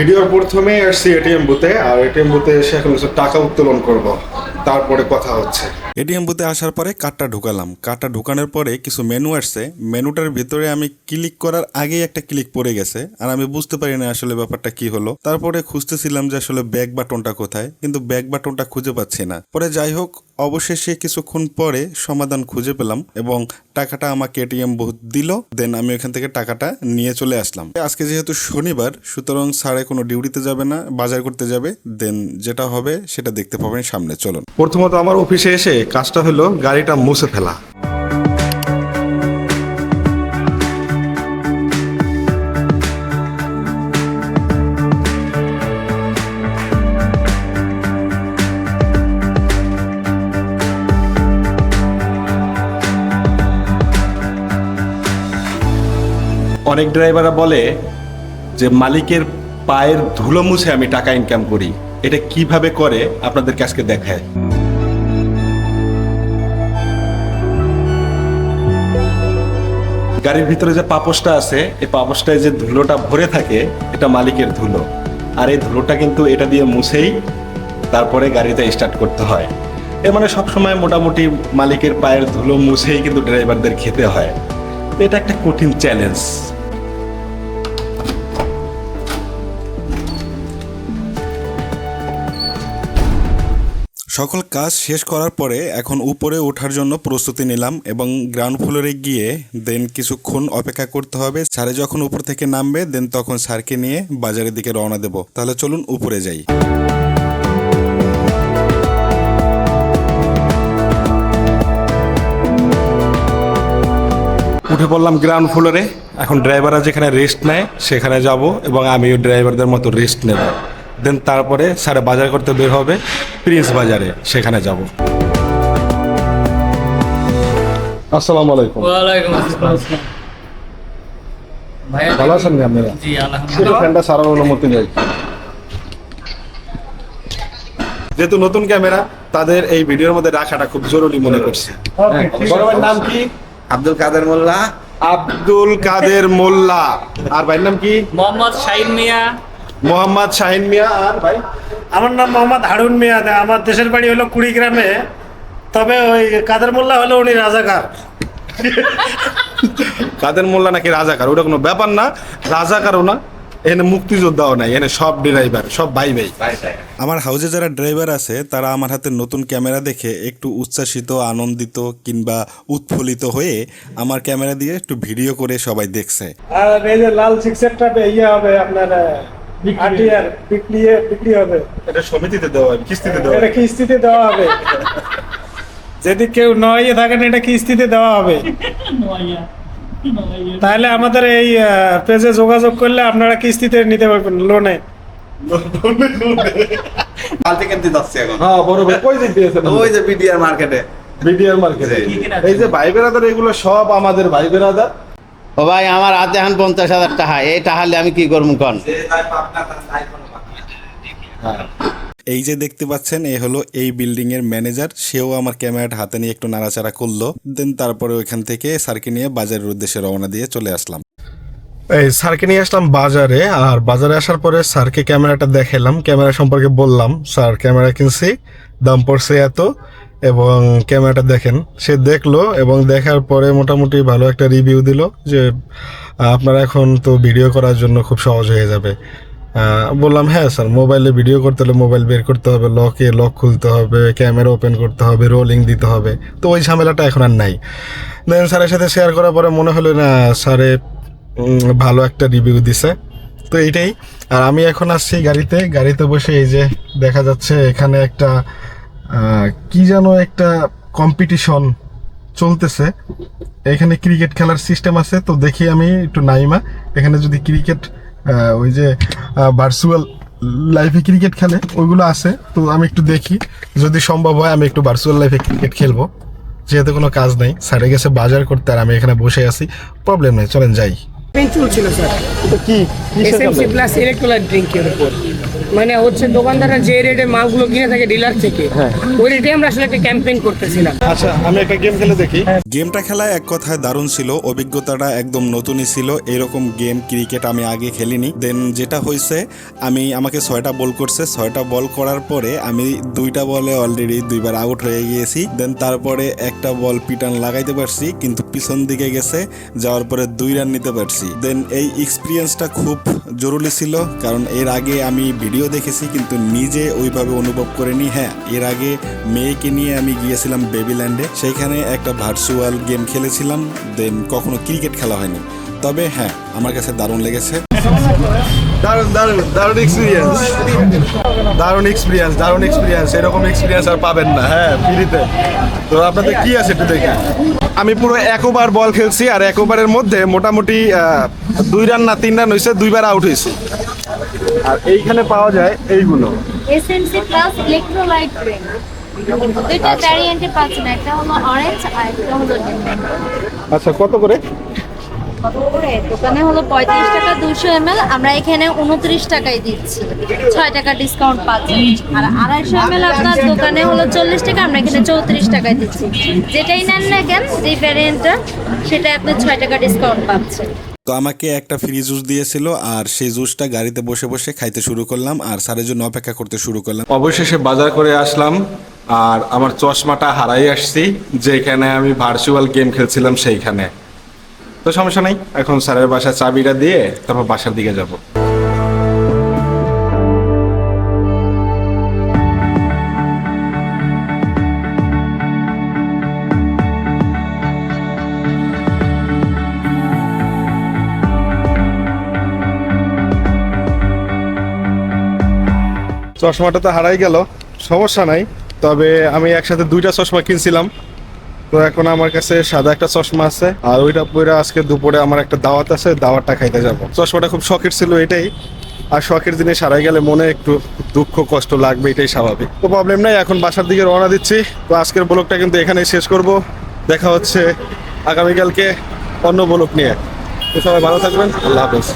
ভিডিওর প্রথমে আসছি এটিএম বুথে আর এটিএম বুথে এসে এখন টাকা উত্তোলন করব। তারপরে কথা হচ্ছে। এটিএম বুথে আসার পরে কার্ডটা ঢুকালাম। কার্ডটা ঢুকানোর পরে কিছু মেনু আসছে। মেনুটার ভিতরে আমি ক্লিক করার আগেই একটা ক্লিক পড়ে গেছে, আর আমি বুঝতে পারি না আসলে ব্যাপারটা কি হলো। তারপরে খুঁজতেছিলাম যে আসলে ব্যাক বাটনটা কোথায়, কিন্তু ব্যাক বাটনটা খুঁজে পাচ্ছি না। পরে যাই হোক অবশেষে কিছুক্ষণ পরে সমাধান খুঁজে পেলাম এবং টাকাটা আমাকে এটিএম বহুত দিল। দেন আমি ওখান থেকে টাকাটা নিয়ে চলে আসলাম। আজকে যেহেতু শনিবার, সুতরাং স্যারে কোনো ডিউটিতে যাবে না, বাজার করতে যাবে। দেন যেটা হবে সেটা দেখতে পাবেন সামনে। চলুন। প্রথমত আমার অফিসে এসে কাজটা হলো গাড়িটা মুছে ফেলা। অনেক ড্রাইভাররা বলে যে, মালিকের পায়ের ধুলো মুছে আমি টাকা ইনকাম করি। এটা কীভাবে করে? আপনাদের আজকে দেখায়। গাড়ির ভিতরে যে পাপোসটা আছে, এই পাপোসটায় যে ধুলোটা ভরে থাকে, এটা মালিকের ধুলো। আর এই ধুলোটা কিন্তু এটা দিয়ে মুছেই তারপরে গাড়িতে স্টার্ট করতে হয়। এর মানে সবসময় মোটামুটি মালিকের পায়ের ধুলো মুছেই কিন্তু ড্রাইভারদের খেতে হয়। এটা একটা কঠিন চ্যালেঞ্জ সকল কাজ শেষ করার পরে এখন উপরে ওঠার জন্য প্রস্তুতি নিলাম এবং গ্রাউন্ড ফ্লোরে গিয়ে দেন কিছুক্ষণ অপেক্ষা করতে হবে। স্যারে যখন উপর থেকে নামবে, দেন তখন স্যারকে নিয়ে বাজারের দিকে রওনা দেব। তাহলে চলুন উপরে যাই। উঠে পড়লাম গ্রাউন্ড ফ্লোরে। এখন ড্রাইভাররা যেখানে রেস্ট নেয়, সেখানে যাব এবং আমিও ড্রাইভারদের মতো রেস্ট নেব। দেন তারপরে স্যারে বাজার করতে বের হবে প্রিন্স বাজারে সেখানে যাব। আসসালামু আলাইকুম। ওয়ালাইকুম আসসালাম। ভালো আছেন আপনারা? জি আলহামদুলিল্লাহ। ফ্যানটা সারার অনুমতি নেই। যেহেতু নতুন ক্যামেরা তাদের এই ভিডিওর মধ্যে রাখাটা খুব জরুরি মনে করছে। নাম কি? আব্দুল কাদের মোল্লা। আব্দুল কাদের মোল্লা। আর ভাইয়ের নাম কি? মোহাম্মদ শাহিন মিয়া। মোহাম্মদ শাহিন মিয়া আর ভাই। আমার নাম মোহাম্মদ হারুন মিয়া আমার দেশের বাড়ি হলো কুড়িগ্রামে। তবে ওই কাদের মোল্লা হলো উনি রাজাকার। কাদের মোল্লা নাকি রাজাকার? ওটা কোনো ব্যাপার না। রাজাকারও না এখানে মুক্তিযোদ্ধাও নাই এখানে সব ড্রাইভার সব ভাই ভাই। আমার হাউজে যারা ড্রাইভার আছে তারা আমার হাতে নতুন ক্যামেরা দেখে একটু উচ্ছ্বাসিত আনন্দিত কিংবা উৎফুল্লিত হয়ে আমার ক্যামেরা দিয়ে একটু ভিডিও করে সবাই দেখছে। আর এই যে লাল সিক্সেরটা ইয়ে হবে আপনার আটিয়ার বিক্রি বিক্রি হবে। এটা সমিতিতে দেওয়া কিস্তিতে দেওয়া এটা কিস্তিতে দেওয়া হবে। যদি কেউ নয় থাকেন এটা কিস্তিতে দেওয়া হবে। তাহলে আমাদের এই পেজে যোগাযোগ করলে আপনারা কিস্তিতে নিতে পারবেন লোনে। কিনতে যাচ্ছি এখন? হ্যাঁ বড় ভাই কই দিয়েছেন ওই যে বিডিআর মার্কেটে বিডিআর মার্কেটে এই যে ভাই বেরাদার এগুলো সব আমাদের ভাই বেরাদার। ও ভাই আমার হাতে এখন পঞ্চাশ হাজার টাকা। এই টাকালে আমি কি করব কন এই যে দেখতে পাচ্ছেন এই হলো এই বিল্ডিং এর ম্যানেজার। সেও আমার ক্যামেরাটা হাতে নিয়ে একটু নাড়াচাড়া করল। দেন তারপরে ওইখান থেকে স্যারকে নিয়ে বাজারের উদ্দেশ্যে রওনা দিয়ে চলে আসলাম। এই স্যারকে নিয়ে আসলাম বাজারে আর বাজারে আসার পরে স্যারকে ক্যামেরাটা দেখালাম ক্যামেরা সম্পর্কে বললাম স্যার ক্যামেরা কিনছি দাম পড়ছে এত। এবং ক্যামেরাটা দেখেন। সে দেখল এবং দেখার পরে মোটামুটি ভালো একটা রিভিউ দিল যে আপনার এখন তো ভিডিও করার জন্য খুব সহজ হয়ে যাবে। বললাম হ্যাঁ স্যার মোবাইলে ভিডিও করতে হলে মোবাইল বের করতে হবে। লকে লক খুলতে হবে ক্যামেরা ওপেন করতে হবে রোলিং দিতে হবে। তো ওই ঝামেলাটা এখন আর নাই। দেন স্যারের সাথে শেয়ার করার পরে মনে হলো, না স্যারে ভালো একটা রিভিউ দিছে। তো এইটাই। আর আমি এখন আসছি গাড়িতে। গাড়িতে বসে এই যে দেখা যাচ্ছে, এখানে একটা কি যেন একটা কম্পিটিশন চলতেছে। এখানে ক্রিকেট খেলার সিস্টেম আছে তো দেখি আমি একটু নাইমা। এখানে যদি ক্রিকেট ওই যে ভার্চুয়াল লাইফে ক্রিকেট খেলে ওইগুলো আছে তো আমি একটু দেখি। যদি সম্ভব হয় আমি একটু ভার্চুয়াল লাইফে ক্রিকেট খেলব। যেহেতু কোনো কাজ নাই স্যারে গেছে বাজার করতে আর আমি এখানে বসে আছি প্রবলেম নেই চলেন যাই। স্যার কি? এসএমসি প্লাস ইলেকট্রোলাইট ড্রিঙ্কের উপর। মানে হচ্ছে দোকানদাররা যে রেটে মালগুলো কিনে থাকে ডিলার থেকে ওই রেটে আমরা আসলে একটা ক্যাম্পেইন করতেছিলাম। আচ্ছা আমি একটা গেম খেলে দেখি। গেমটা খেলায় এক কথায় দারুণ ছিল অভিজ্ঞতাটা একদম নতুনই ছিল এরকম গেম ক্রিকেট আমি আগে খেলিনি। দেন যেটা হয়েছে আমি আমাকে ছয়টা বল করছে ছয়টা বল করার পরে আমি দুইটা বলে অলরেডি দুইবার আউট হয়ে গিয়েছি। দেন তারপরে একটা বল পিটান লাগাইতে পারছি কিন্তু পিছন দিকে গেছে যাওয়ার পরে দুই রান নিতে পারছি। দেন এই এক্সপিরিয়েন্সটা খুব জরুরি ছিল কারণ এর আগে আমি ভিডিও দেখেছি, কিন্তু নিজে ওইভাবে অনুভব করিনি। হ্যাঁ এর আগে মেয়েকে নিয়ে আমি গিয়েছিলাম বেবিল্যান্ডে। সেইখানে একটা ভার্চুয়াল গেম খেলেছিলাম, দেন কখনো ক্রিকেট খেলা হয়নি। তবে হ্যাঁ আমার কাছে দারুণ লেগেছে। দারুণ দারুণ দারুণ এক্সপিরিয়েন্স দারুণ এক্সপিরিয়েন্স দারুণ এক্সপিরিয়েন্স এরকম এক্সপিরিয়েন্স আর পাবেন না। হ্যাঁ ফ্রিতে। তো আপনাদের কি আছে একটু দেখি। আমি পুরো এক ওভার বল খেলছি আর এক ওভারের মধ্যে মোটামুটি দুই রান না তিন রান হয়েছে দুইবার আউট হয়েছে আর এইখানে পাওয়া যায় এইগুলো। এসএমসি প্লাস ইলেকট্রোলাইট ড্রিঙ্ক দুইটা ভ্যারিয়েন্টে পাচ্ছেন একটা হলো অরেঞ্জ আর একটা হলো লেমন আচ্ছা কত করে? কত করে? দোকানে হলো পঁয়ত্রিশ টাকা দুশো এম আমরা এখানে উনত্রিশ টাকায় দিচ্ছি। ছয় টাকা ডিসকাউন্ট পাচ্ছেন। আর আড়াইশো এম আপনার দোকানে হলো চল্লিশ টাকা আমরা এখানে চৌত্রিশ টাকায় দিচ্ছি। যেটাই নেন না কেন যে ভ্যারিয়েন্টটা সেটা আপনি ছয় টাকা ডিসকাউন্ট পাচ্ছেন। তো আমাকে একটা ফ্রি জুস দিয়েছিল আর সেই জুসটা গাড়িতে বসে বসে খাইতে শুরু করলাম আর স্যারের জন্য অপেক্ষা করতে শুরু করলাম। অবশেষে বাজার করে আসলাম আর আমার চশমাটা হারাই আসছি, যেখানে আমি ভার্চুয়াল গেম খেলছিলাম সেইখানে। তো সমস্যা নেই, এখন স্যারের বাসা চাবিটা দিয়ে তারপর বাসার দিকে যাব। চশমাটা তো হারাই গেল, সমস্যা নাই। তবে আমি একসাথে দুইটা চশমা কিনছিলাম। তো এখন আমার কাছে সাদা একটা চশমা আছে, আর ওইটা পরে আজকে দুপুরে আমার একটা দাওয়াত আছে, দাওয়াতটা খাইতে যাব। চশমাটা খুব শখের ছিল এটাই, আর শখের জিনিস হারাই গেলে মনে একটু দুঃখ, কষ্ট লাগবে, এটাই স্বাভাবিক। তো প্রবলেম নাই, এখন বাসার দিকে রওনা দিচ্ছি। তো আজকের ব্লগটা কিন্তু এখানেই শেষ করব। দেখা হচ্ছে আগামীকালকে অন্য ব্লগ নিয়ে। তো সবাই ভালো থাকবেন, আল্লাহ হাফেজ।